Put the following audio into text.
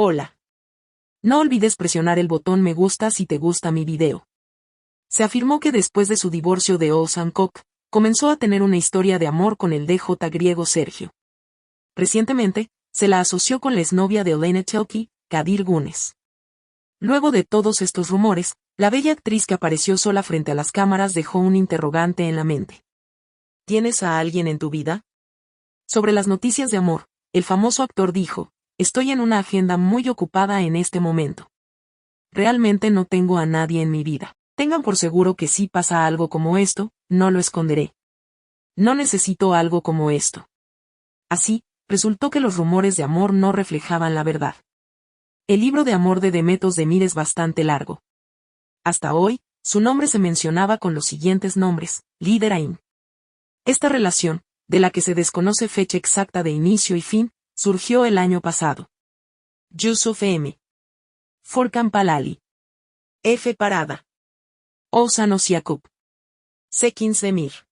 Hola. No olvides presionar el botón me gusta si te gusta mi video. Se afirmó que después de su divorcio de Olsan Koch, comenzó a tener una historia de amor con el DJ griego Sergio. Recientemente, se la asoció con la exnovia de Elena Chelky, Kadir Gunes. Luego de todos estos rumores, la bella actriz que apareció sola frente a las cámaras dejó un interrogante en la mente. ¿Tienes a alguien en tu vida? Sobre las noticias de amor, el famoso actor dijo, estoy en una agenda muy ocupada en este momento. Realmente no tengo a nadie en mi vida. Tengan por seguro que si pasa algo como esto, no lo esconderé. No necesito algo como esto. Así, resultó que los rumores de amor no reflejaban la verdad. El libro de amor de Demetos de Mir es bastante largo. Hasta hoy, su nombre se mencionaba con los siguientes nombres, Liderain. Esta relación, de la que se desconoce fecha exacta de inicio y fin, surgió el año pasado. Yusuf M. Forkan Palali. F. Parada. Osanos Yakub. Sekins Demir.